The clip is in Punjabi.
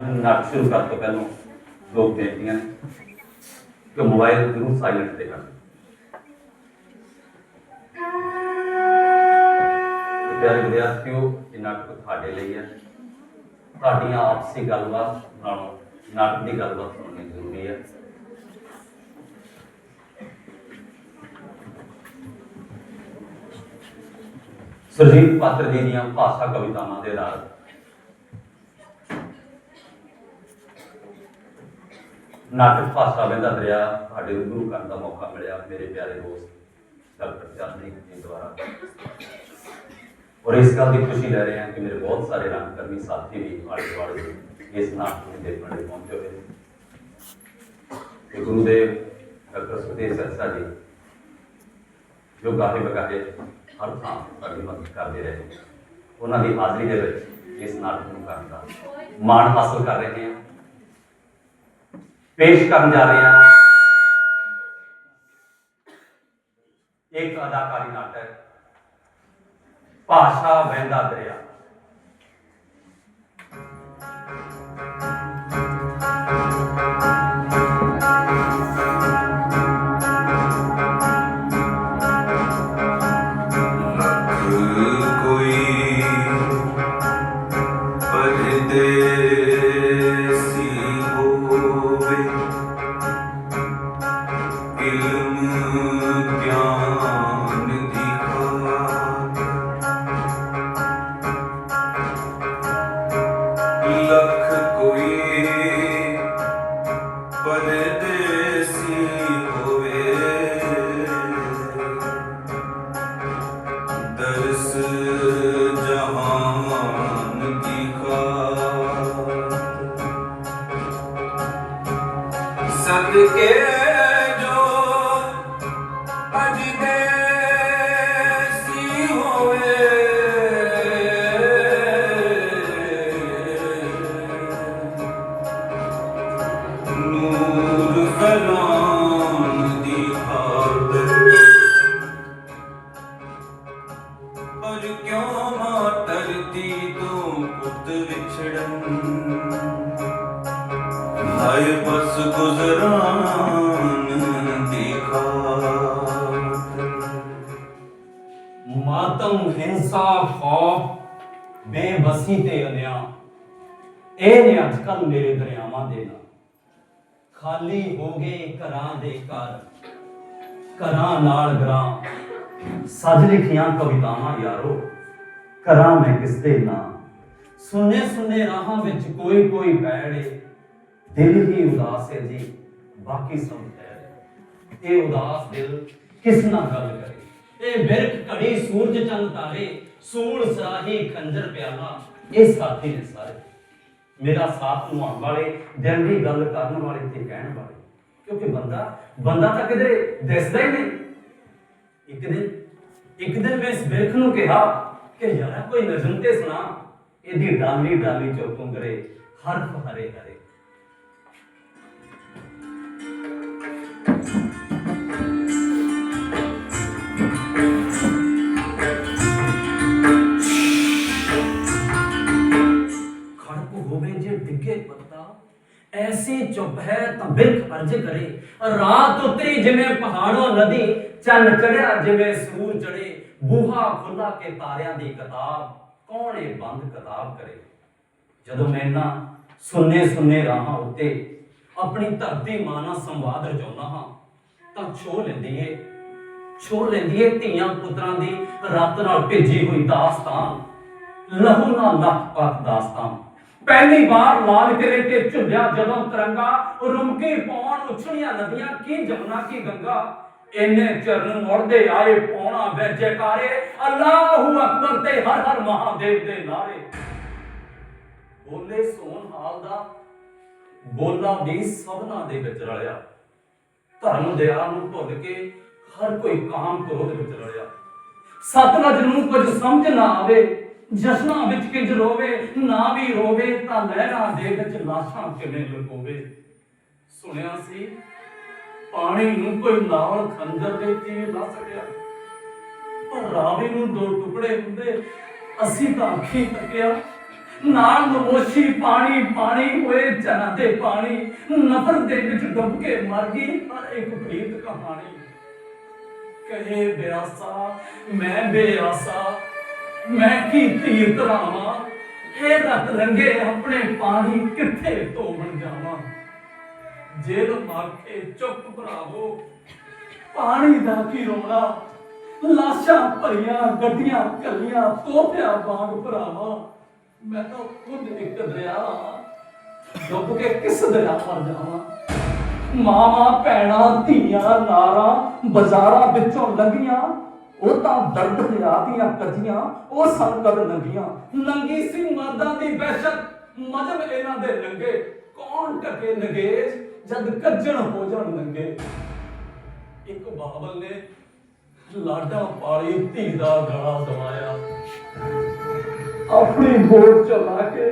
ਨਾਟਕ ਸ਼ੁਰੂ ਕਰਨ ਤੋਂ ਪਹਿਲਾਂ। ਲੋਕ ਬੇਨਤੀਆਂ ਨੇ ਕਿ ਮੋਬਾਈਲ ਜ਼ਰੂਰ ਸਾਇਲੈਂਟ ਤੇ ਕਰ ਪਿਆਰੇ ਵਿਦਿਆਰਥੀਓ ਇਹ ਨਾਟਕ ਤੁਹਾਡੇ ਲਈ ਹੈ, ਤੁਹਾਡੀਆਂ ਆਪਸੀ ਗੱਲਬਾਤ ਨਾਲੋਂ ਨਾਟਕ ਦੀ ਗੱਲਬਾਤ ਸੁਣਨੀ ਜ਼ਰੂਰੀ ਹੈ। ਸੁਰਜੀਤ ਪਾਤਰ ਜੀ ਦੀਆਂ ਭਾਸ਼ਾ ਕਵਿਤਾਵਾਂ ਦੇ ਆਧਾਰ ਨਾਟਕ ਭਾਸ਼ਾ ਵਹਿੰਦਾ ਦਰਿਆ, ਸਾਡੇ ਰੂਬਰੂ ਕਰਨ ਦਾ ਮੌਕਾ ਮਿਲਿਆ, ਮੇਰੇ ਪਿਆਰੇ ਦੋਸਤ, ਡਾਕਟਰ ਚਰਨਜੀਤ ਜੀ ਦੁਆਰਾ। ਔਰ ਇਸ ਗੱਲ ਦੀ ਖੁਸ਼ੀ ਲੈ ਰਹੇ ਹਾਂ ਕਿ ਮੇਰੇ ਬਹੁਤ ਸਾਰੇ ਰੰਗਕਰਮੀ ਸਾਥੀ ਵੀ ਆਲੇ ਦੁਆਲੇ ਇਸ ਨਾਟਕ ਨੂੰ ਦੇਖਣ ਲਈ ਪਹੁੰਚੇ ਹੋਏ ਨੇ। ਤੇ ਗੁਰੂਦੇਵ ਡਾਕਟਰ ਸੁਖਦੇਵ ਸਰਸਾ ਜੀ, ਜੋ ਗਾਹੇ ਬਗਾਹੇ ਹਰ ਥਾਂ ਸਾਡੀ ਮਦਦ ਕਰਦੇ ਰਹੇ ਉਹਨਾਂ ਦੀ ਹਾਜ਼ਰੀ ਦੇ ਵਿੱਚ ਇਸ ਨਾਟਕ ਨੂੰ ਕਰਨ ਦਾ ਮਾਣ ਹਾਸਲ ਕਰ ਰਹੇ ਹਾਂ ਪੇਸ਼ ਕਰਨ ਜਾ ਰਹੇ ਹਾਂ। ਇੱਕ ਅਦਾਕਾਰੀ ਨਾਟਕ ਭਾਸ਼ਾ ਵਹਿੰਦਾ ਦਰਿਆ। ਪਰ ਕਿਉਂ ਮਾਂ ਧਰਤੀ ਤੋਂ ਪੁੱਤ ਵਿਛੜਨ ਹਾਏ ਬਸ ਗੁਜ਼ਰਾਨ ਦੀ ਖਾਤਰ। ਮਾਤਮ ਹਿੰਸਾ, ਖੌਫ ਬੇਬਸੀ ਤੇ ਅਨਿਆ। ਇਹ ਨੇ ਅੱਜ ਕੱਲ ਮੇਰੇ ਦਰਿਆਵਾਂ ਦੇ ਨਾਲ। ਖਾਲੀ ਹੋ ਗਏ ਘਰਾਂ ਦੇ ਘਰ, ਘਰਾਂ ਨਾਲ ਗਰਾਂ ਸੱਜ ਲਿਖੀਆਂ ਕਵਿਤਾਵਾਂ ਯਾਰੋ, ਕਰਾਂ ਮੈਂ ਕਿਸ ਦੇ ਨਾਂ। ਸੁਨੇ ਸੁਨੇ ਰਾਹਾਂ ਵਿੱਚ ਕੋਈ ਕੋਈ ਬੈੜੇ ਦਿਲ ਹੀ ਉਦਾਸ ਹੈ ਜੀ। ਬਾਕੀ ਸਭ ਹੈ। ਇਹ ਉਦਾਸ ਦਿਲ ਕਿਸ ਨਾਲ ਗੱਲ ਕਰੇ? ਇਹ ਬਿਰਖ ਘੜੀ ਸੂਰਜ ਚੰਦ ਤਾਰੇ ਸੂਲ ਸਰਾਹੀ ਖੰਜਰ ਪਿਆਲਾ, ਇਹ ਸਾਥੀ ਨੇ ਸਾਰੇ। ਮੇਰਾ ਸਾਥ ਨਿਭਾਉਣ ਵਾਲੇ, ਦਿਲ ਦੀ ਗੱਲ ਕਰਨ ਵਾਲੇ ਤੇ ਕਹਿਣ ਵਾਲੇ। ਕਿਉਂਕਿ ਬੰਦਾ ਬੰਦਾ ਤਾਂ ਕਿਤੇ ਦਿਸਦਾ ਹੀ ਨਹੀਂ। ਇੱਕ ਦਿਨ ਇੱਕ ਦਿਨ ਮੈਂ ਇਸ ਬਿਰਖ ਨੂੰ ਕਿਹਾ ਕਿ ਯਾਰਾ ਕੋਈ ਨਜ਼ਮ ਤੇ ਸੁਣਾ। ਇਹਦੀ ਡਾਲੀ ਡਾਲੀ ਚੋਂ ਤੁੰਗਰੇ ਹਰਫ ਹਰੇ ਹਰੇ। ਹੋਵੇ ਜੇ ਡਿੱਗੇ ਪੱਤਾ। ਐਸੀ ਚੁੱਪ ਹੈ ਤਾਂ ਬਿਰਖ ਅਰਜ ਕਰੇ। ਰਾਤ ਉਤਰੀ ਜਿਵੇਂ ਪਹਾੜੋਂ ਨਦੀ, ਚੰਨ ਚੜਿਆ ਜਿਵੇਂ ਬੂਹਾ ਖੁੱਲਾ ਕੇ ਤਾਰਿਆਂ ਦੀ ਕਿਤਾਬ, ਕੌਣ ਬੰਦ ਕਿਤਾਬ ਕਰੇ। ਜਦੋਂ ਮੈਂ ਨਾ ਸੁੰਨੇ ਸੁੰਨੇ ਰਾਹਾਂ ਉੱਤੇ ਆਪਣੀ ਧਰਤੀ ਮਾਂ ਨਾਲ ਸੰਵਾਦ ਰਚਾਉਂਦਾ ਹਾਂ, ਤਾਂ ਛੋ ਲੈਂਦੀ ਏ। ਛੋ ਲੈਂਦੀ ਏ ਧੀਆਂ ਪੁੱਤਰਾਂ ਦੀ, ਰੱਤ ਨਾਲ ਭੇਜੀ ਹੋਈ ਦਾਸਤਾਨ। ਲਹੂ ਨਾਲ ਲੱਖਪਾਤ ਦਾਸਤਾਨ। ਪਹਿਲੀ ਵਾਰ ਲਾਲ ਕਿਲੇ ਤੇ ਝੁੱਲਿਆ ਜਦੋਂ ਤਿਰੰਗਾ ਰੁਮਕੀ ਪਾਉਣ, ਉਛਲੀਆਂ ਨਦੀਆਂ, ਕੀ ਜਮਨਾ, ਕੀ ਗੰਗਾ। ਇੰਨੇ ਚਰਨ ਮੁੜਦੇ ਆਏ ਪੌਣਾ ਵਿੱਚ ਜੈਕਾਰੇ, ਅੱਲਾਹੂ ਅਕਬਰ ਤੇ ਹਰ ਹਰ ਮਹਾਦੇਵ ਦੇ ਨਾਰੇ। ਬੋਲੇ ਸੋਨ ਹਾਲ ਦਾ ਬੋਲਾ ਵੀ ਸਭਨਾ ਦੇ ਵਿੱਚ ਰਲਿਆ। ਧਰਮ ਦਿਆ ਨੂੰ ਭੁੱਲ ਕੇ ਹਰ ਕੋਈ ਕਾਮ ਕ੍ਰੋਧ ਵਿੱਚ ਰਲਿਆ। ਸਤਲਜ ਨੂੰ ਕੁਝ ਸਮਝ ਨਾ ਆਵੇ ਜਸ਼ਨਾਂ ਵਿੱਚ ਕਿੰਜ ਰੋਵੇ, ਨਾ ਵੀ ਰੋਵੇ, ਤਾਂ ਲਹਿਰਾਂ ਦੇ ਵਿੱਚ ਲਾਸ਼ਾਂ ਕਿਵੇਂ ਲੁਕੋਵੇ? ਸੁਣਿਆ ਸੀ, ਪਾਣੀ ਨੂੰ ਕੋਈ ਨਾਲ ਖੰਜਰ ਦੇ ਚੀਰ ਲਾ ਸਕਿਆ। ਪਰ ਰਾਵੀ ਨੂੰ ਦੋ ਟੁਕੜੇ ਹੁੰਦੇ, ਅਸੀਂ ਤਾਂ ਅੱਖੀ ਤੱਕਿਆ। ਨਾਲ ਨਮੋਸ਼ੀ ਪਾਣੀ ਪਾਣੀ ਹੋਏ ਚਨਾ ਦੇ ਪਾਣੀ। ਨਫ਼ਰ ਦੇ ਵਿੱਚ ਡੁੱਬ ਕੇ ਮਰ ਗਈ, ਪਰ ਇੱਕ ਪ੍ਰੀਤ ਕਹਾਣੀ। ਕਹੇ ਬਿਆਸਾ, ਮੈਂ ਬੇਆਸਾ ਮੈਂ ਕੀ ਧੀਰ ਧਰਾਵਾਂ? ਇਹ ਰਤ ਰੰਗੇ ਆਪਣੇ ਪਾਣੀ ਕਿੱਥੇ ਧੋਵਣ ਜਾਵਾਂ? ਜੇਲ ਮਾਖੇ ਚੁੱਪ ਭਰਾਵੋ, ਪਾਣੀ ਦਾ ਕੀ ਰੋਣਾ ਲਾਸ਼ਾਂ ਭਰੀਆਂ, ਗੱਡੀਆਂ ਕੱਲੀਆਂ ਤੋਪਿਆ ਬਾਗ ਭਰਾਵਾ। ਮੈਂ ਤਾਂ ਖੁਦ ਇੱਕ ਦਰਿਆ, ਡੁੱਬ ਕੇ ਕਿਸ ਦਰਿਆ ਮਰ ਜਾਵਾਂ? ਮਾਵਾਂ, ਭੈਣਾਂ, ਧੀਆਂ, ਨਾਰਾਂ, ਬਾਜ਼ਾਰਾਂ ਵਿੱਚੋਂ ਲੰਘੀਆਂ ਉਹ ਤਾਂ ਦਰਦ ਹਿਆ ਦੀਆਂ ਕੱਜੀਆਂ ਉਹ ਸਨ ਕਦ ਲੰਘੀਆਂ ਲੰਗੀ ਸੀ ਮਰਦਾਂ ਦੀ ਬਹਿਸ਼ਤ, ਮਜਮ ਇਹਨਾਂ ਦੇ ਲੰਗੇ ਕੌਣ ਟਕੇ ਨਗੇਜ, ਜਦ ਕੱਜਣ ਹੋ ਜਾਣ ਲੰਗੇ ਇੱਕ ਬਾਬਲ ਨੇ ਲਾਡਾ ਪਾਲੀ ਧੀ ਦਾ ਗਲਾ ਦਵਾਇਆ ਆਪਣੀ ਗੋਦ ਚ ਕੇ